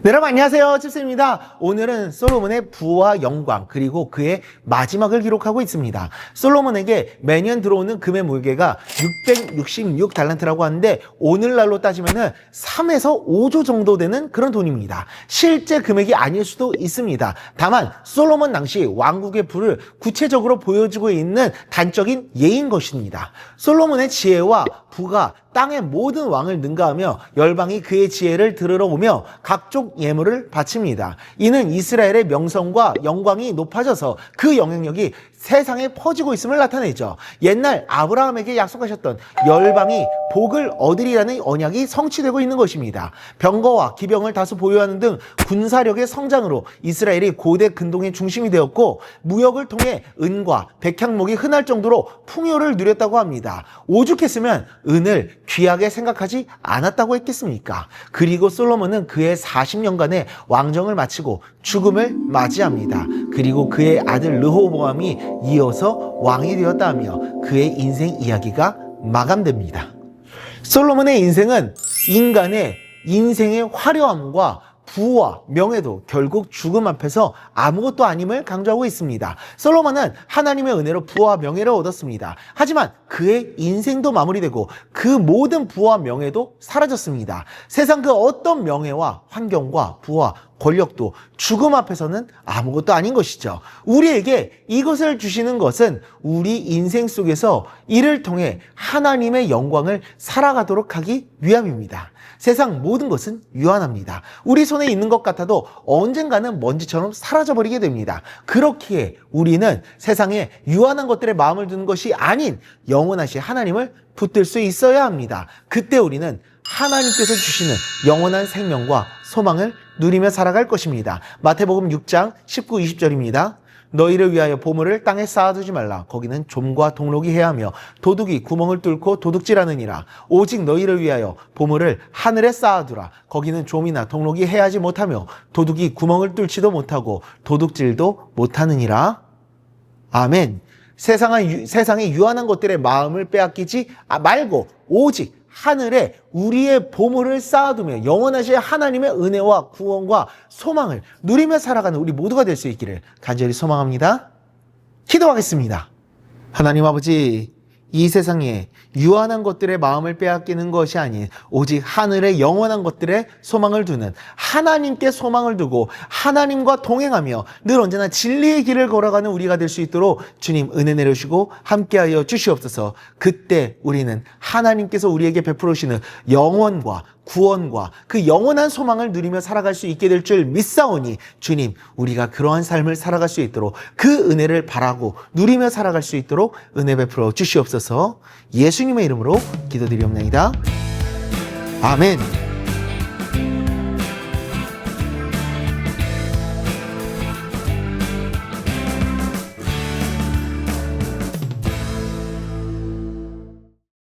네, 여러분 안녕하세요. 칩스입니다. 오늘은 솔로몬의 부와 영광 그리고 그의 마지막을 기록하고 있습니다. 솔로몬에게 매년 들어오는 금의 물개가 666 달란트라고 하는데 오늘날로 따지면은 3에서 5조 정도 되는 그런 돈입니다. 실제 금액이 아닐 수도 있습니다. 다만 솔로몬 당시 왕국의 부를 구체적으로 보여주고 있는 단적인 예인 것입니다. 솔로몬의 지혜와 부가 땅의 모든 왕을 능가하며 열방이 그의 지혜를 들으러 오며 각종 예물을 바칩니다. 이는 이스라엘의 명성과 영광이 높아져서 그 영향력이 세상에 퍼지고 있음을 나타내죠. 옛날 아브라함에게 약속하셨던 열방이 복을 얻으리라는 언약이 성취되고 있는 것입니다. 병거와 기병을 다수 보유하는 등 군사력의 성장으로 이스라엘이 고대 근동의 중심이 되었고 무역을 통해 은과 백향목이 흔할 정도로 풍요를 누렸다고 합니다. 오죽했으면 은을 귀하게 생각하지 않았다고 했겠습니까? 그리고 솔로몬은 그의 40년간의 왕정을 마치고 죽음을 맞이합니다. 그리고 그의 아들 르호보암이 이어서 왕이 되었다 하며 그의 인생 이야기가 마감됩니다. 솔로몬의 인생은 인간의 인생의 화려함과 부와 명예도 결국 죽음 앞에서 아무것도 아님을 강조하고 있습니다. 솔로몬은 하나님의 은혜로 부와 명예를 얻었습니다. 하지만 그의 인생도 마무리되고 그 모든 부와 명예도 사라졌습니다. 세상 그 어떤 명예와 환경과 부와 권력도 죽음 앞에서는 아무것도 아닌 것이죠. 우리에게 이것을 주시는 것은 우리 인생 속에서 이를 통해 하나님의 영광을 살아가도록 하기 위함입니다. 세상 모든 것은 유한합니다. 우리 손에 있는 것 같아도 언젠가는 먼지처럼 사라져버리게 됩니다. 그렇기에 우리는 세상에 유한한 것들에 마음을 두는 것이 아닌 영원하신 하나님을 붙들 수 있어야 합니다. 그때 우리는 하나님께서 주시는 영원한 생명과 소망을 누리며 살아갈 것입니다. 마태복음 6장 19, 20절입니다. 너희를 위하여 보물을 땅에 쌓아두지 말라. 거기는 좀과 동록이 해야 하며 도둑이 구멍을 뚫고 도둑질하느니라. 오직 너희를 위하여 보물을 하늘에 쌓아두라. 거기는 좀이나 동록이 해하지 못하며 도둑이 구멍을 뚫지도 못하고 도둑질도 못하느니라. 아멘. 세상의, 세상의 유한한 것들의 마음을 빼앗기지 말고 오직 하늘에 우리의 보물을 쌓아두며 영원하신 하나님의 은혜와 구원과 소망을 누리며 살아가는 우리 모두가 될 수 있기를 간절히 소망합니다. 기도하겠습니다. 하나님 아버지, 이 세상에 유한한 것들의 마음을 빼앗기는 것이 아닌 오직 하늘의 영원한 것들의 소망을 두는 하나님께 소망을 두고 하나님과 동행하며 늘 언제나 진리의 길을 걸어가는 우리가 될 수 있도록 주님 은혜 내려주시고 함께하여 주시옵소서. 그때 우리는 하나님께서 우리에게 베풀어 주시는 영원과 구원과 그 영원한 소망을 누리며 살아갈 수 있게 될 줄 믿사오니 주님 우리가 그러한 삶을 살아갈 수 있도록 그 은혜를 바라고 누리며 살아갈 수 있도록 은혜 베풀어 주시옵소서. 예수님의 이름으로 기도드리옵나이다. 아멘